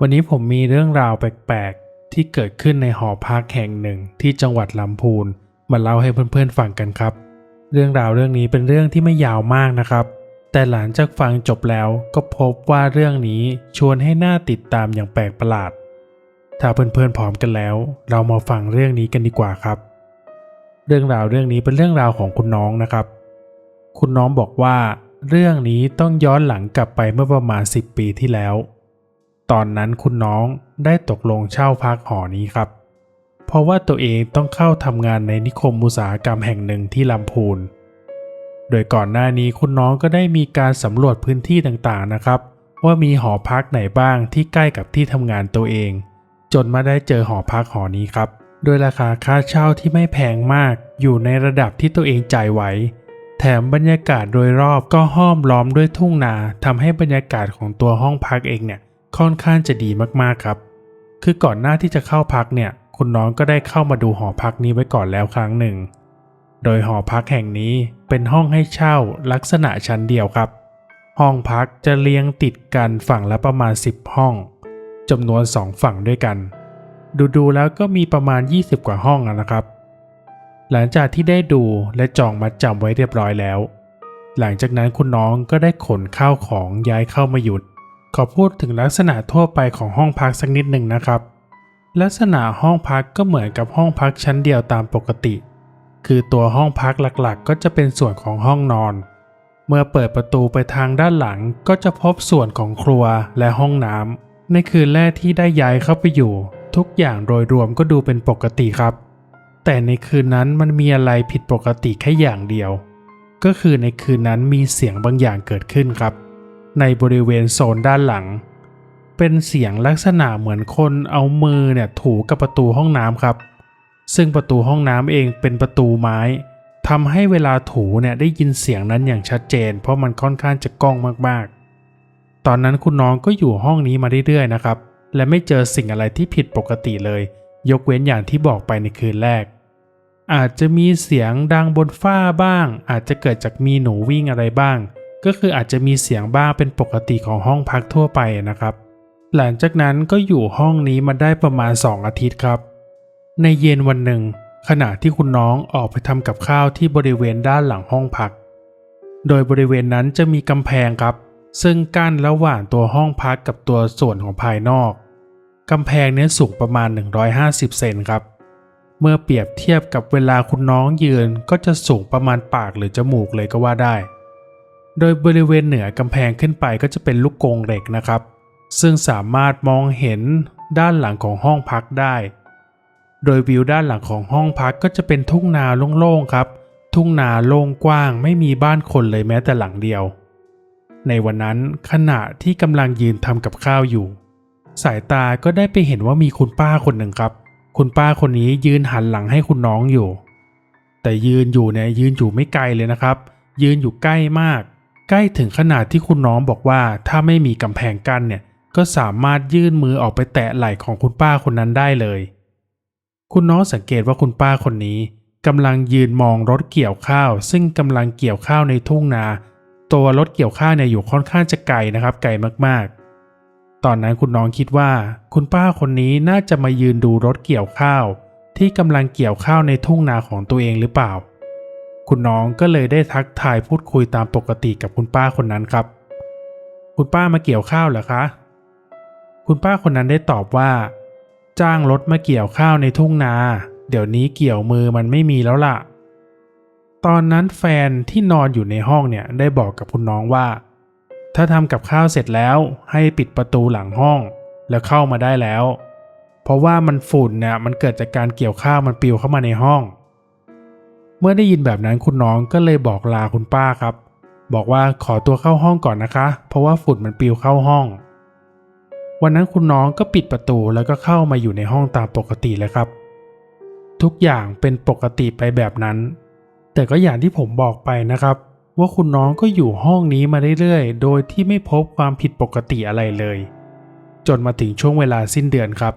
วันนี้ผมมีเรื่องราวแปลกๆ ที่เกิดขึ้นในหอพักแห่งหนึ่งที่จังหวัดลำพูนมาเล่าให้เพื่อนๆฟังกันครับ เรื่องราวเรื่องนี้เป็นเรื่องที่ไม่ยาวมากนะครับ แต่หลังจากฟังจบแล้วก็พบว่าเรื่องนี้ชวนให้น่าติดตามอย่างแปลกประหลาด ถ้าเพื่อนๆพร้อมกันแล้ว เรามาฟังเรื่องนี้กันดีกว่าครับ เรื่องราวเรื่องนี้เป็นเรื่องราวของคุณน้องนะครับ คุณน้องบอกว่า เรื่องนี้ต้องย้อนหลังกลับไปเมื่อประมาณ 10 ปีที่แล้ว ตอนนั้นคุณน้องได้ตกลงเช่าพักหอนี้ครับ เพราะว่าตัวเองต้องเข้าทำงานในนิคมอุตสาหกรรมแห่งหนึ่งที่ลำพูน โดยก่อนหน้านี้คุณน้องก็ได้มีการสำรวจพื้นที่ต่างๆนะครับ ว่ามีหอพักไหนบ้างที่ใกล้กับที่ทำงานตัวเอง จนมาได้เจอหอพักหอนี้ครับ โดยราคาค่าเช่าที่ไม่แพงมาก อยู่ในระดับที่ตัวเองจ่ายไหวแถมบรรยากาศโดยรอบก็ห้อมล้อมด้วยทุ่งนาทำให้บรรยากาศของตัวห้องพักเองเนี่ย ค่อนข้างจะดีมากๆครับ คือก่อนหน้าที่จะเข้าพักเนี่ย คุณน้องก็ได้เข้ามาดูหอพักนี้ไว้ก่อนแล้วครั้งหนึ่ง โดยหอพักแห่งนี้เป็นห้องให้เช่าลักษณะชั้นเดียวครับ ห้องพักจะเรียงติดกันฝั่งละประมาณ 10 ห้องจำนวน 2 ฝั่งด้วยกัน ดูๆแล้วก็มีประมาณ 20 กว่าห้องนะครับ หลังจากที่ได้ดูและจองมัดจำไว้เรียบร้อยแล้ว หลังจากนั้นคุณน้องก็ได้ขนข้าวของย้ายเข้ามาหยุด ขอพูดถึงลักษณะทั่วไปของห้องพักสักนิดหนึ่งนะครับ ลักษณะห้องพักก็เหมือนกับห้องพักชั้นเดียวตามปกติ คือตัวห้องพักหลักๆ ก็จะเป็นส่วนของห้องนอน เมื่อเปิดประตูไปทางด้านหลังก็จะพบส่วนของครัวและห้องน้ำในคืนแรกที่ได้ย้ายเข้าไปอยู่ ทุกอย่างโดยรวมก็ดูเป็นปกติครับ แต่ในคืนนั้นมันมีอะไรผิดปกติแค่อย่างเดียว ก็คือในคืนนั้นมีเสียงบางอย่างเกิดขึ้นครับ ในบริเวณโซนด้านหลัง เป็นเสียงลักษณะเหมือนคนเอามือเนี่ยถูกับประตูห้องน้ำครับ ซึ่งประตูห้องน้ำเองเป็นประตูไม้ทำให้เวลาถูเนี่ยได้ยินเสียงนั้นอย่างชัดเจน เพราะมันค่อนข้างจะก้องมากๆ ตอนนั้นคุณน้องก็อยู่ห้องนี้มาเรื่อยๆนะครับ และไม่เจอสิ่งอะไรที่ผิดปกติเลย ยกเว้นอย่างที่บอกไปในคืนแรก อาจจะมีเสียงดังบนฝ้าบ้าง อาจจะเกิดจากมีหนูวิ่งอะไรบ้าง ก็คืออาจจะมีเสียงบ้างเป็นปกติของห้องพักทั่วไปนะครับ หลังจากนั้นก็อยู่ห้องนี้มาได้ประมาณ 2 อาทิตย์ครับ ในเย็นวันหนึ่ง ขณะที่คุณน้องออกไปทำกับข้าวที่บริเวณด้านหลังห้องพัก โดยบริเวณนั้นจะมีกำแพงครับ ซึ่งกั้นระหว่างตัวห้องพักกับตัวส่วนของภายนอกกำแพงเนี้ยสูงประมาณ 150 เซนครับ เมื่อเปรียบเทียบกับเวลาคุณน้องยืนก็จะสูงประมาณปากหรือจมูกเลยก็ว่าได้ โดยบริเวณเหนือกำแพงขึ้นไปก็จะเป็นลูกกรงเหล็กนะครับ ซึ่งสามารถมองเห็นด้านหลังของห้องพักได้ โดยวิวด้านหลังของห้องพักก็จะเป็นทุ่งนาโล่งๆครับ ทุ่งนาโล่งกว้างไม่มีบ้านคนเลยแม้แต่หลังเดียว ในวันนั้นขณะที่กำลังยืนทำกับข้าวอยู่ สายตาก็ได้ไปเห็นว่ามีคุณป้าคนหนึ่งครับ คุณป้าคนนี้ยืนหันหลังให้คุณน้องอยู่ แต่ยืนอยู่เนี่ยยืนอยู่ไม่ไกลเลยนะครับ ยืนอยู่ใกล้มาก ใกล้ถึงขนาดที่คุณน้องบอกว่าถ้าไม่มีกำแพงกั้นเนี่ยก็สามารถยื่นมือออกไปแตะไหล่ของคุณป้าคนนั้นได้เลย คุณน้องสังเกตว่าคุณป้าคนนี้กำลังยืนมองรถเกี่ยวข้าว ซึ่งกำลังเกี่ยวข้าวในทุ่งนา ตัวรถเกี่ยวข้าวเนี่ยอยู่ค่อนข้างจะไกลนะครับ ไกลมากๆ ตอนนั้นคุณน้องคิดว่า คุณป้าคนนี้น่าจะมายืนดูรถเกี่ยวข้าว ที่กำลังเกี่ยวข้าวในทุ่งนาของตัวเองหรือเปล่า คุณน้องก็เลยได้ทักทายพูดคุยตามปกติกับคุณป้าคนนั้นครับ คุณป้ามาเกี่ยวข้าวเหรอคะ คุณป้าคนนั้นได้ตอบว่า จ้างรถมาเกี่ยวข้าวในทุ่งนา เดี๋ยวนี้เกี่ยวมือมันไม่มีแล้วล่ะ ตอนนั้นแฟนที่นอนอยู่ในห้องเนี่ยได้บอกกับคุณน้องว่า ถ้าทำกับข้าวเสร็จแล้วให้ปิดประตูหลังห้อง แล้วเข้ามาได้แล้ว เพราะว่ามันฝุ่นเนี่ยมันเกิดจากการเกี่ยวข้าวมันปิวเข้ามาในห้อง เมื่อได้ยินแบบนั้นคุณน้องก็เลยบอกลาคุณป้าครับ บอกว่าขอตัวเข้าห้องก่อนนะคะ เพราะว่าฝุ่นมันปิวเข้าห้อง วันนั้นคุณน้องก็ปิดประตูแล้วก็เข้ามาอยู่ในห้องตามปกติเลยครับ ทุกอย่างเป็นปกติไปแบบนั้น แต่ก็อย่างที่ผมบอกไปนะครับ ว่าคุณน้องก็อยู่ห้องนี้มาเรื่อยๆ โดยที่ไม่พบความผิดปกติอะไรเลย จนมาถึงช่วงเวลาสิ้นเดือนครับ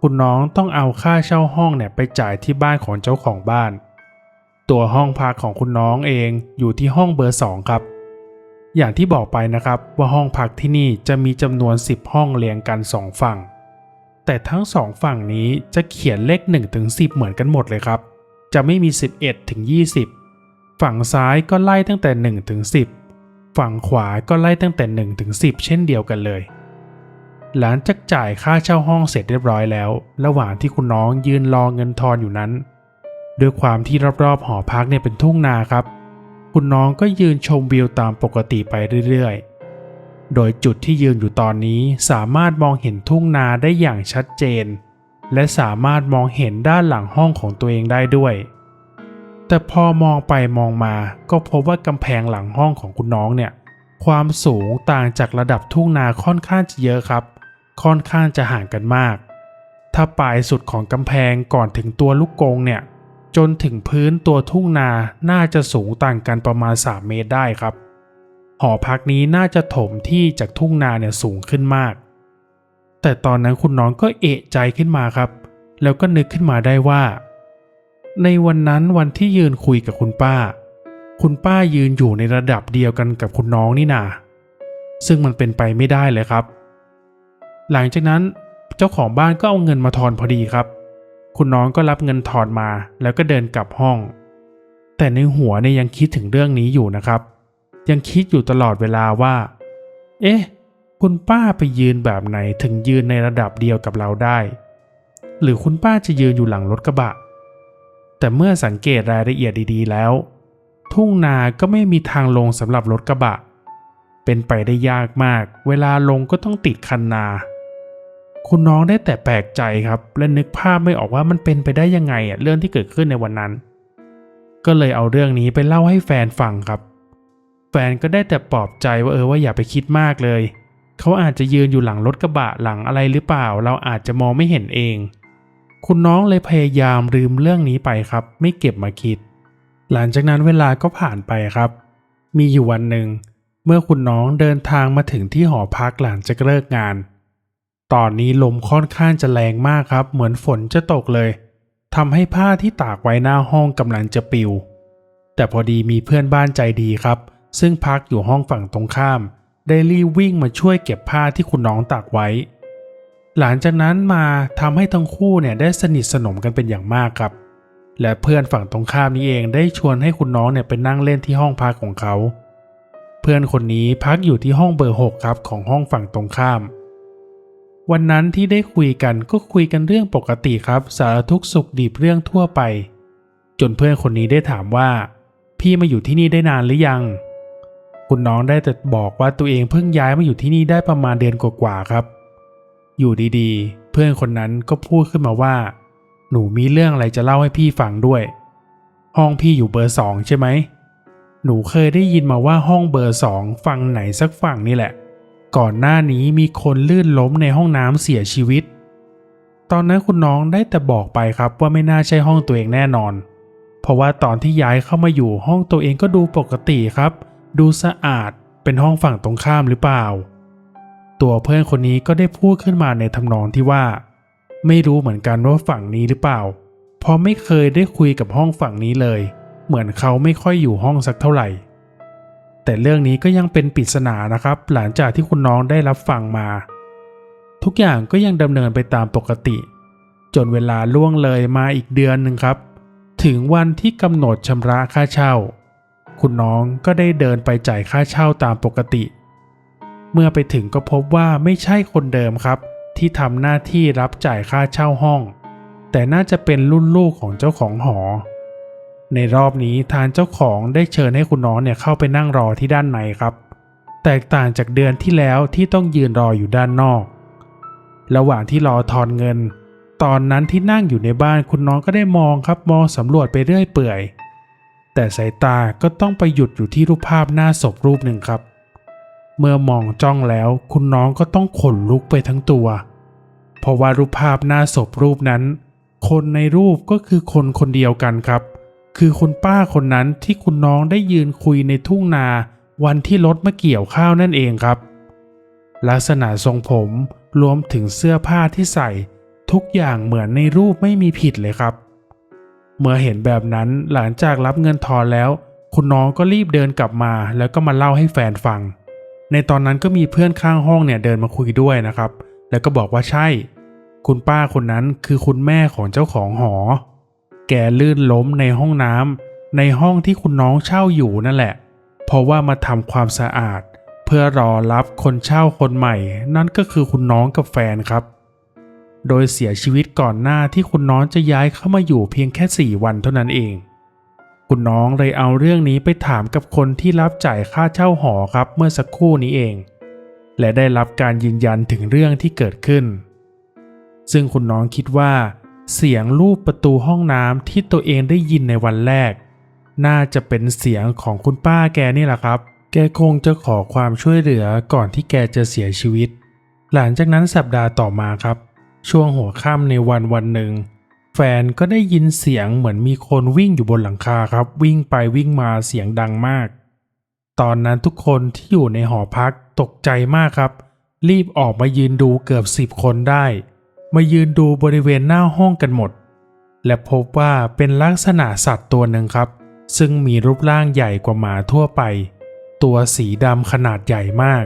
คุณน้องต้องเอาค่าเช่าห้องเนี่ยไปจ่ายที่บ้านของเจ้าของบ้าน ตัวห้องพักของคุณน้องเองอยู่ที่ห้องเบอร์สองครับ อย่างที่บอกไปนะครับว่าห้องพักที่นี่จะมีจำนวน 10 ห้องเรียงกัน 2 ฝั่ง แต่ทั้ง 2 ฝั่งนี้จะเขียนเลข1ถึง10 เหมือนกันหมดเลยครับ จะไม่มี 11ถึง20 ฝั่งซ้ายก็ไล่ตั้งแต่1ถึง10 ฝั่งขวาก็ไล่ตั้งแต่1ถึง10 เช่นเดียวกันเลยหลังจากจ่ายค่าเช่าห้องเสร็จเรียบร้อยแล้ว ระหว่างที่คุณน้องยืนรอเงินทอนอยู่นั้น ด้วยความที่รอบๆหอพักเนี่ยเป็นทุ่งนาครับ คุณน้องก็ยืนชมวิวตามปกติไปเรื่อยๆ โดยจุดที่ยืนอยู่ตอนนี้สามารถมองเห็นทุ่งนาได้อย่างชัดเจน และสามารถมองเห็นด้านหลังห้องของตัวเองได้ด้วย แต่พอมองไปมองมาก็พบว่ากำแพงหลังห้องของคุณน้องเนี่ย ความสูงต่างจากระดับทุ่งนาค่อนข้างจะเยอะครับ ค่อนข้างจะห่างกันมาก ถ้าปลายสุดของกำแพงก่อนถึงตัวลูกกงเนี่ย จนถึงพื้นตัวทุ่งนาน่าจะสูงต่างกันประมาณ 3 เมตรได้ครับ หอพักนี้น่าจะถมที่จากทุ่งนาเนี่ยสูงขึ้นมาก แต่ตอนนั้นคุณน้องก็เอะใจขึ้นมาครับ แล้วก็นึกขึ้นมาได้ว่า ในวันนั้นวันที่ยืนคุยกับคุณป้า คุณป้ายืนอยู่ในระดับเดียวกันกับคุณน้องนี่นาซึ่งมันเป็นไปไม่ได้เลยครับ หลังจากนั้นเจ้าของบ้านก็เอาเงินมาทอนพอดีครับ คุณน้องก็รับเงินทอนมาแล้วก็เดินกลับห้อง แต่ในหัวเนี่ยยังคิดถึงเรื่องนี้อยู่นะครับ ยังคิดอยู่ตลอดเวลาว่า เอ๊ะ คุณป้าไปยืนแบบไหนถึงยืนในระดับเดียวกับเราได้ หรือคุณป้าจะยืนอยู่หลังรถกระบะ แต่เมื่อสังเกตรายละเอียดดีๆแล้ว ทุ่งนาก็ไม่มีทางลงสำหรับรถกระบะ เป็นไปได้ยากมาก เวลาลงก็ต้องติดคันนา คุณน้องได้แต่แปลกใจครับและนึกภาพไม่ออกว่ามันเป็นไปได้ยังไงอะเรื่องที่เกิดขึ้นในวันนั้น ก็เลยเอาเรื่องนี้ไปเล่าให้แฟนฟังครับ แฟนก็ได้แต่ปลอบใจว่าเออว่าอย่าไปคิดมากเลย เขาอาจจะยืนอยู่หลังรถกระบะหลังอะไรหรือเปล่า เราอาจจะมองไม่เห็นเอง คุณน้องเลยพยายามลืมเรื่องนี้ไปครับ ไม่เก็บมาคิด หลังจากนั้นเวลาก็ผ่านไปครับ มีอยู่วันหนึ่งเมื่อคุณน้องเดินทางมาถึงที่หอพักหลังจากเลิกงาน ตอนนี้ลมค่อนข้างจะแรงมากครับ เหมือนฝนจะตกเลยทำให้ผ้าที่ตากไว้หน้าห้องกำลังจะปิว แต่พอดีมีเพื่อนบ้านใจดีครับ ซึ่งพักอยู่ห้องฝั่งตรงข้าม ได้รีบวิ่งมาช่วยเก็บผ้าที่คุณน้องตากไว้ หลังจากนั้นมาทำให้ทั้งคู่เนี่ยได้สนิทสนมกันเป็นอย่างมากครับ และเพื่อนฝั่งตรงข้ามนี้เองได้ชวนให้คุณน้องเนี่ยไปนั่งเล่นที่ห้องพักของเขา เพื่อนคนนี้พักอยู่ที่ห้องเบอร์หกครับของห้องฝั่งตรงข้าม วันนั้นที่ได้คุยกันก็คุยกันเรื่องปกติครับ สารทุกข์สุขดิบเรื่องทั่วไป จนเพื่อนคนนี้ได้ถามว่า พี่มาอยู่ที่นี่ได้นานหรือยัง คุณน้องได้แต่บอกว่าตัวเองเพิ่งย้ายมาอยู่ที่นี่ได้ประมาณเดือนกว่าๆครับ อยู่ดีๆ เพื่อนคนนั้นก็พูดขึ้นมาว่า หนูมีเรื่องอะไรจะเล่าให้พี่ฟังด้วย ห้องพี่อยู่เบอร์สองใช่ไหมหนูเคยได้ยินมาว่าห้องเบอร์สองฝั่งไหนสักฝั่งนี่แหละ ก่อนหน้านี้มีคนลื่นล้มในห้องน้ำเสียชีวิต ตอนนั้นคุณน้องได้แต่บอกไปครับว่าไม่น่าใช่ห้องตัวเองแน่นอน เพราะว่าตอนที่ย้ายเข้ามาอยู่ห้องตัวเองก็ดูปกติครับ ดูสะอาดเป็นห้องฝั่งตรงข้ามหรือเปล่า ตัวเพื่อนคนนี้ก็ได้พูดขึ้นมาในทำนองที่ว่า ไม่รู้เหมือนกันว่าฝั่งนี้หรือเปล่า เพราะไม่เคยได้คุยกับห้องฝั่งนี้เลย เหมือนเขาไม่ค่อยอยู่ห้องสักเท่าไหร่ แต่เรื่องนี้ก็ยังเป็นปริศนานะครับ หลังจากที่คุณน้องได้รับฟังมา ทุกอย่างก็ยังดำเนินไปตามปกติ จนเวลาล่วงเลยมาอีกเดือนหนึ่งครับ ถึงวันที่กำหนดชำระค่าเช่า คุณน้องก็ได้เดินไปจ่ายค่าเช่าตามปกติ เมื่อไปถึงก็พบว่าไม่ใช่คนเดิมครับ ที่ทำหน้าที่รับจ่ายค่าเช่าห้อง แต่น่าจะเป็นรุ่นลูกของเจ้าของหอ ในรอบนี้ทางเจ้าของได้เชิญให้คุณน้องเนี่ยเข้าไปนั่งรอที่ด้านในครับ แตกต่างจากเดือนที่แล้วที่ต้องยืนรออยู่ด้านนอก ระหว่างที่รอทอนเงิน ตอนนั้นที่นั่งอยู่ในบ้านคุณน้องก็ได้มองครับมองสำรวจไปเรื่อยเปื่อย แต่สายตาก็ต้องไปหยุดอยู่ที่รูปภาพหน้าศพรูปหนึ่งครับ เมื่อมองจ้องแล้วคุณน้องก็ต้องขนลุกไปทั้งตัว เพราะว่ารูปภาพหน้าศพรูปนั้น คนในรูปก็คือคนคนเดียวกันครับ คือคุณป้าคนนั้นที่คุณน้องได้ยืนคุยในทุ่งนาวันที่รถมาเกี่ยวข้าวนั่นเองครับ ลักษณะทรงผมรวมถึงเสื้อผ้าที่ใส่ ทุกอย่างเหมือนในรูปไม่มีผิดเลยครับ เมื่อเห็นแบบนั้นหลังจากรับเงินทอนแล้ว คุณน้องก็รีบเดินกลับมาแล้วก็มาเล่าให้แฟนฟัง ในตอนนั้นก็มีเพื่อนข้างห้องเนี่ยเดินมาคุยด้วยนะครับ แล้วก็บอกว่าใช่ คุณป้าคนนั้นคือคุณแม่ของเจ้าของหอ แกลื่นล้มในห้องน้ำในห้องที่คุณน้องเช่าอยู่นั่นแหละ เพราะว่ามาทำความสะอาด เพื่อรอรับคนเช่าคนใหม่ นั่นก็คือคุณน้องกับแฟนครับ โดยเสียชีวิตก่อนหน้าที่คุณน้องจะย้ายเข้ามาอยู่เพียงแค่ 4 วันเท่านั้นเอง คุณน้องเลยเอาเรื่องนี้ไปถามกับคนที่รับจ่ายค่าเช่าหอครับเมื่อสักครู่นี้เอง และได้รับการยืนยันถึงเรื่องที่เกิดขึ้น ซึ่งคุณน้องคิดว่า เสียงลูบประตูห้องน้ำที่ตัวเองได้ยินในวันแรก น่าจะเป็นเสียงของคุณป้าแกนี่แหละครับ แกคงจะขอความช่วยเหลือก่อนที่แกจะเสียชีวิต หลังจากนั้นสัปดาห์ต่อมาครับ ช่วงหัวค่ำในวันวันหนึ่ง แฟนก็ได้ยินเสียงเหมือนมีคนวิ่งอยู่บนหลังคาครับ วิ่งไปวิ่งมาเสียงดังมาก ตอนนั้นทุกคนที่อยู่ในหอพักตกใจมากครับ รีบออกมายืนดูเกือบสิบคนได้ มายืนดูบริเวณหน้าห้องกันหมด และพบว่าเป็นลักษณะสัตว์ตัวหนึ่งครับ ซึ่งมีรูปร่างใหญ่กว่าหมาทั่วไป ตัวสีดำขนาดใหญ่มาก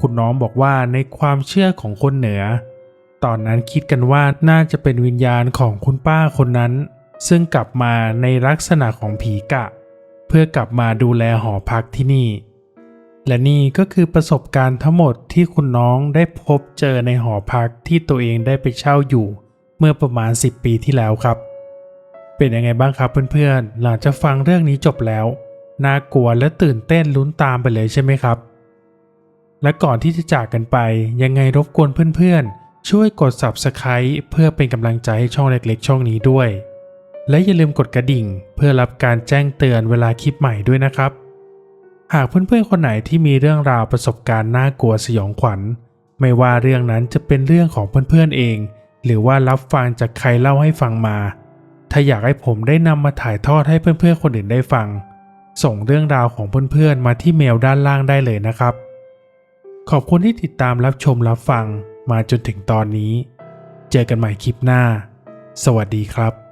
คุณน้องบอกว่าในความเชื่อของคนเหนือ ตอนนั้นคิดกันว่าน่าจะเป็นวิญญาณของคุณป้าคนนั้น ซึ่งกลับมาในลักษณะของผีกะ เพื่อกลับมาดูแลหอพักที่นี่ และนี่ก็คือประสบการณ์ทั้งหมดที่คุณน้องได้พบเจอในหอพักที่ตัวเองได้ไปเช่าอยู่ เมื่อประมาณ 10 ปีที่แล้วครับ เป็นยังไงบ้างครับเพื่อนๆ หลังจากฟังเรื่องนี้จบแล้ว น่ากลัวและตื่นเต้นลุ้นตามไปเลยใช่ไหมครับ และก่อนที่จะจากกันไป ยังไงรบกวนเพื่อนๆ ช่วยกด Subscribe เพื่อเป็นกำลังใจให้ช่องเล็กๆ ช่องนี้ด้วย และอย่าลืมกดกระดิ่ง เพื่อรับการแจ้งเตือนเวลาคลิปใหม่ด้วยนะครับ หากเพื่อนๆคนไหนที่มีเรื่องราวประสบการณ์น่ากลัวสยองขวัญ ไม่ว่าเรื่องนั้นจะเป็นเรื่องของเพื่อนๆเอง หรือว่ารับฟังจากใครเล่าให้ฟังมา ถ้าอยากให้ผมได้นำมาถ่ายทอดให้เพื่อนๆคนอื่นได้ฟัง ส่งเรื่องราวของเพื่อนๆมาที่เมลด้านล่างได้เลยนะครับ ขอบคุณที่ติดตามรับชมรับฟังมาจนถึงตอนนี้ เจอกันใหม่คลิปหน้า สวัสดีครับ